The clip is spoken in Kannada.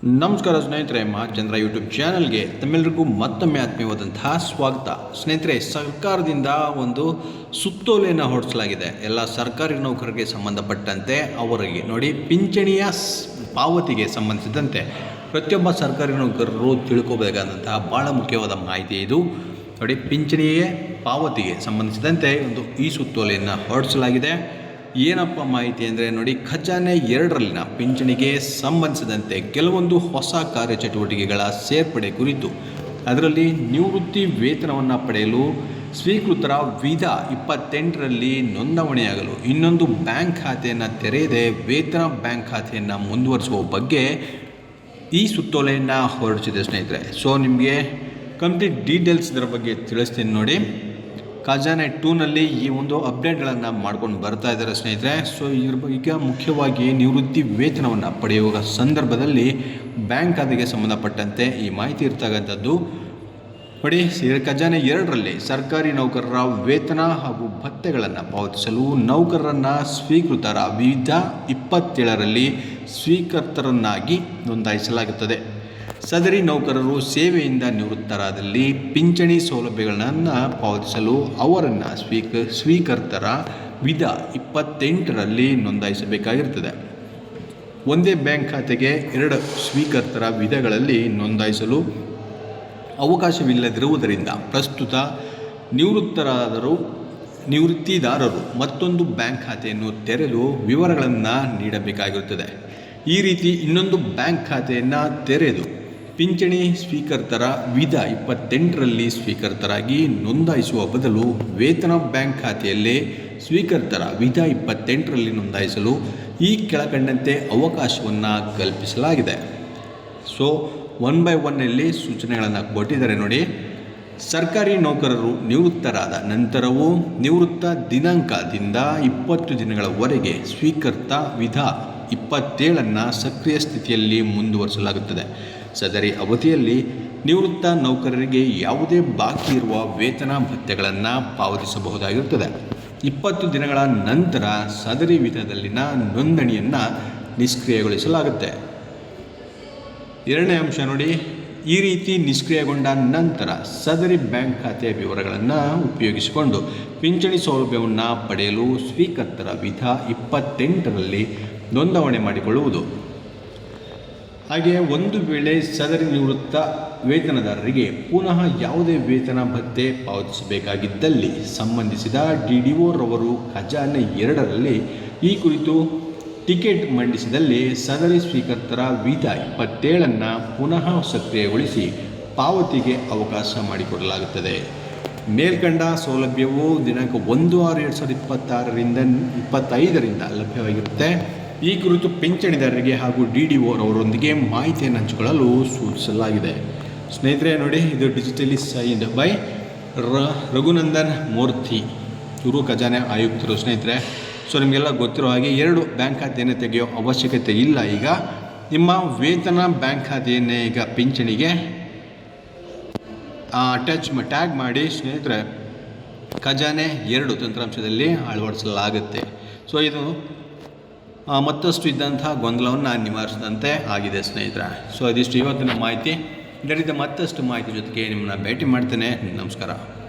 ನಮಸ್ಕಾರ ಸ್ನೇಹಿತರೆ ಮಹಾಚಂದ್ರ ಯೂಟ್ಯೂಬ್ ಚಾನಲ್ಗೆ ತಮ್ಮೆಲ್ಲರಿಗೂ ಮತ್ತೊಮ್ಮೆ ಆತ್ಮೀಯವಾದಂತಹ ಸ್ವಾಗತ. ಸ್ನೇಹಿತರೆ, ಸರ್ಕಾರದಿಂದ ಒಂದು ಸುತ್ತೋಲೆಯನ್ನು ಹೊರಡಿಸಲಾಗಿದೆ. ಎಲ್ಲ ಸರ್ಕಾರಿ ನೌಕರರಿಗೆ ಸಂಬಂಧಪಟ್ಟಂತೆ ಅವರಿಗೆ ನೋಡಿ, ಪಿಂಚಣಿಯ ಪಾವತಿಗೆ ಸಂಬಂಧಿಸಿದಂತೆ ಪ್ರತಿಯೊಬ್ಬ ಸರ್ಕಾರಿ ನೌಕರರು ತಿಳ್ಕೋಬೇಕಾದಂತಹ ಭಾಳ ಮುಖ್ಯವಾದ ಮಾಹಿತಿ ಇದು. ನೋಡಿ, ಪಿಂಚಣಿಯೇ ಪಾವತಿಗೆ ಸಂಬಂಧಿಸಿದಂತೆ ಒಂದು ಈ ಸುತ್ತೋಲೆಯನ್ನು ಹೊರಡಿಸಲಾಗಿದೆ. ಏನಪ್ಪ ಮಾಹಿತಿ ಅಂದರೆ ನೋಡಿ, ಖಜಾನೆ ಎರಡರಲ್ಲಿನ ಪಿಂಚಣಿಗೆ ಸಂಬಂಧಿಸಿದಂತೆ ಕೆಲವೊಂದು ಹೊಸ ಕಾರ್ಯಚಟುವಟಿಕೆಗಳ ಸೇರ್ಪಡೆ ಕುರಿತು. ಅದರಲ್ಲಿ ನಿವೃತ್ತಿ ವೇತನವನ್ನು ಪಡೆಯಲು ಸ್ವೀಕೃತರ ವಿಧ ಇಪ್ಪತ್ತೆಂಟರಲ್ಲಿ ನೋಂದಣಿಯಾಗಲು. ಇನ್ನೊಂದು ಬ್ಯಾಂಕ್ ಖಾತೆಯನ್ನು ತೆರೆಯದೆ ವೇತನ ಬ್ಯಾಂಕ್ ಖಾತೆಯನ್ನು ಮುಂದುವರಿಸುವ ಬಗ್ಗೆ ಈ ಸುತ್ತೋಲೆಯನ್ನು ಹೊರಡಿಸಿದೆ ಸ್ನೇಹಿತರೆ. ಸೊ ನಿಮಗೆ ಕಂಪ್ಲೀಟ್ ಡೀಟೇಲ್ಸ್ ಇದರ ಬಗ್ಗೆ ತಿಳಿಸ್ತೀನಿ ನೋಡಿ. ಖಜಾನೆ ಟೂನಲ್ಲಿ ಈ ಒಂದು ಅಪ್ಡೇಟ್ಗಳನ್ನು ಮಾಡ್ಕೊಂಡು ಬರ್ತಾ ಇದ್ದಾರೆ ಸ್ನೇಹಿತರೆ. ಸೊ ಇದ್ರ ಈಗ ಮುಖ್ಯವಾಗಿ ನಿವೃತ್ತಿ ವೇತನವನ್ನು ಪಡೆಯುವ ಸಂದರ್ಭದಲ್ಲಿ ಬ್ಯಾಂಕ್ ಖಾತೆಗೆ ಸಂಬಂಧಪಟ್ಟಂತೆ ಈ ಮಾಹಿತಿ ಇರ್ತಕ್ಕಂಥದ್ದು. ಸಿ- ಖಜಾನೆ ಎರಡರಲ್ಲಿ ಸರ್ಕಾರಿ ನೌಕರರ ವೇತನ ಹಾಗೂ ಭತ್ಯೆಗಳನ್ನು ಪಾವತಿಸಲು ನೌಕರರನ್ನು ಸ್ವೀಕೃತರ ವಿವಿಧ ಇಪ್ಪತ್ತೇಳರಲ್ಲಿ ಸ್ವೀಕರ್ತರನ್ನಾಗಿ ನೋಂದಾಯಿಸಲಾಗುತ್ತದೆ. ಸದರಿ ನೌಕರರು ಸೇವೆಯಿಂದ ನಿವೃತ್ತರಾದಲ್ಲಿ ಪಿಂಚಣಿ ಸೌಲಭ್ಯಗಳನ್ನು ಪಾವತಿಸಲು ಅವರನ್ನು ಸ್ವೀಕ, ಸ್ವೀಕರ್ತರ ವಿಧ ಇಪ್ಪತ್ತೆಂಟರಲ್ಲಿ ನೋಂದಾಯಿಸಬೇಕಾಗಿರುತ್ತದೆ ಒಂದೇ ಬ್ಯಾಂಕ್ ಖಾತೆಗೆ ಎರಡು ಸ್ವೀಕರ್ತರ ವಿಧಗಳಲ್ಲಿ ನೋಂದಾಯಿಸಲು ಅವಕಾಶವಿಲ್ಲದಿರುವುದರಿಂದ ಪ್ರಸ್ತುತ ನಿವೃತ್ತರಾದರು, ನಿವೃತ್ತಿದಾರರು ಮತ್ತೊಂದು ಬ್ಯಾಂಕ್ ಖಾತೆಯನ್ನು ತೆರೆದು ವಿವರಗಳನ್ನು ನೀಡಬೇಕಾಗಿರುತ್ತದೆ. ಈ ರೀತಿ ಇನ್ನೊಂದು ಬ್ಯಾಂಕ್ ಖಾತೆಯನ್ನು ತೆರೆದು ಪಿಂಚಣಿ ಸ್ವೀಕರ್ತರ ವಿಧ ಇಪ್ಪತ್ತೆಂಟರಲ್ಲಿ ಸ್ವೀಕರ್ತರಾಗಿ ನೋಂದಾಯಿಸುವ ಬದಲು ವೇತನ ಬ್ಯಾಂಕ್ ಖಾತೆಯಲ್ಲೇ ಸ್ವೀಕರ್ತರ ವಿಧ ಇಪ್ಪತ್ತೆಂಟರಲ್ಲಿ ನೋಂದಾಯಿಸಲು ಈ ಕೆಳಕಂಡಂತೆ ಅವಕಾಶವನ್ನು ಕಲ್ಪಿಸಲಾಗಿದೆ. ಸೊ, ಒನ್ ಬೈ ಒನ್ನಲ್ಲಿ ಸೂಚನೆಗಳನ್ನು ಕೊಟ್ಟಿದ್ದಾರೆ ನೋಡಿ. ಸರ್ಕಾರಿ ನೌಕರರು ನಿವೃತ್ತರಾದ ನಂತರವೂ ನಿವೃತ್ತ ದಿನಾಂಕದಿಂದ ಇಪ್ಪತ್ತು ದಿನಗಳವರೆಗೆ ಸ್ವೀಕರ್ತ ವಿಧ ಇಪ್ಪತ್ತೇಳನ್ನು ಸಕ್ರಿಯ ಸ್ಥಿತಿಯಲ್ಲಿ ಮುಂದುವರಿಸಲಾಗುತ್ತದೆ. ಸದರಿ ಅವಧಿಯಲ್ಲಿ ನಿವೃತ್ತ ನೌಕರರಿಗೆ ಯಾವುದೇ ಬಾಕಿ ಇರುವ ವೇತನ ಭತ್ಯೆಗಳನ್ನು ಪಾವತಿಸಬಹುದಾಗಿರುತ್ತದೆ. ಇಪ್ಪತ್ತು ದಿನಗಳ ನಂತರ ಸದರಿ ವಿಧದಲ್ಲಿನ ನೋಂದಣಿಯನ್ನು ನಿಷ್ಕ್ರಿಯಗೊಳಿಸಲಾಗುತ್ತೆ. ಎರಡನೇ ಅಂಶ ನೋಡಿ, ಈ ರೀತಿ ನಿಷ್ಕ್ರಿಯಗೊಂಡ ನಂತರ ಸದರಿ ಬ್ಯಾಂಕ್ ಖಾತೆಯ ವಿವರಗಳನ್ನು ಉಪಯೋಗಿಸಿಕೊಂಡು ಪಿಂಚಣಿ ಸೌಲಭ್ಯವನ್ನು ಪಡೆಯಲು ಸ್ವೀಕರ್ತರ ವಿಧ ಇಪ್ಪತ್ತೆಂಟರಲ್ಲಿ ನೋಂದಣಿ ಮಾಡಿಕೊಳ್ಳುವುದು. ಹಾಗೆಯೇ ಒಂದು ವೇಳೆ ಸದರಿ ನಿವೃತ್ತ ವೇತನದಾರರಿಗೆ ಪುನಃ ಯಾವುದೇ ವೇತನ ಭತ್ಯೆ ಪಾವತಿಸಬೇಕಾಗಿದ್ದಲ್ಲಿ ಸಂಬಂಧಿಸಿದ ಡಿ ಡಿ ರವರು ಖಜಾನೆ ಎರಡರಲ್ಲಿ, ಈ ಕುರಿತು ಟಿಕೆಟ್ ಮಂಡಿಸಿದಲ್ಲಿ ಸದರಿ ಸ್ವೀಕರ್ತರ ವಿಧ ಇಪ್ಪತ್ತೇಳನ್ನು ಪುನಃ ಸಕ್ರಿಯಗೊಳಿಸಿ ಪಾವತಿಗೆ ಅವಕಾಶ ಮಾಡಿಕೊಡಲಾಗುತ್ತದೆ. ಮೇಲ್ಕಂಡ ಸೌಲಭ್ಯವು ದಿನಾಂಕ ಒಂದು ಆರು ಎರಡು ಸಾವಿರದ ಇಪ್ಪತ್ತಾರರಿಂದ ಇಪ್ಪತ್ತೈದರಿಂದ ಲಭ್ಯವಾಗಿರುತ್ತೆ. ಈ ಕುರಿತು ಪಿಂಚಣಿದಾರರಿಗೆ ಹಾಗೂ ಡಿ ಡಿ ಅವರೊಂದಿಗೆ ಮಾಹಿತಿಯನ್ನು ಹಂಚಿಕೊಳ್ಳಲು ಸೂಚಿಸಲಾಗಿದೆ. ಸ್ನೇಹಿತರೆ, ನೋಡಿ, ಇದು ಡಿಜಿಟಲಿ ಸೈನ್ಡ್ ಬೈ ರ ರಘುನಂದನ್ ಮೂರ್ತಿ, ಇವರು ಖಜಾನೆ ಆಯುಕ್ತರು ಸ್ನೇಹಿತರೆ. ಸೊ, ನಿಮಗೆಲ್ಲ ಗೊತ್ತಿರೋ ಹಾಗೆ ಎರಡು ಬ್ಯಾಂಕ್ ಖಾತೆಯನ್ನು ತೆಗೆಯೋ ಅವಶ್ಯಕತೆ ಇಲ್ಲ. ಈಗ ನಿಮ್ಮ ವೇತನ ಬ್ಯಾಂಕ್ ಖಾತೆಯನ್ನೇ ಈಗ ಪಿಂಚಣಿಗೆ ಅಟ್ಯಾಚ್ ಟ್ಯಾಗ್ ಮಾಡಿ ಸ್ನೇಹಿತರೆ, ಖಜಾನೆ ಎರಡು ತಂತ್ರಾಂಶದಲ್ಲಿ ಅಳವಡಿಸಲಾಗುತ್ತೆ. ಸೊ, ಇದು ಮತ್ತಷ್ಟು ಇದ್ದಂತಹ ಗೊಂದಲವನ್ನು ನಿವಾರಿಸಿದಂತೆ ಆಗಿದೆ ಸ್ನೇಹಿತರ. ಸೊ ಅದಿಷ್ಟು ಇವತ್ತಿನ ಮಾಹಿತಿ. ಇದರಿಂದ ಮತ್ತಷ್ಟು ಮಾಹಿತಿ ಜೊತೆಗೆ ನಿಮ್ಮನ್ನು ಭೇಟಿ ಮಾಡ್ತೇನೆ. ನಮಸ್ಕಾರ.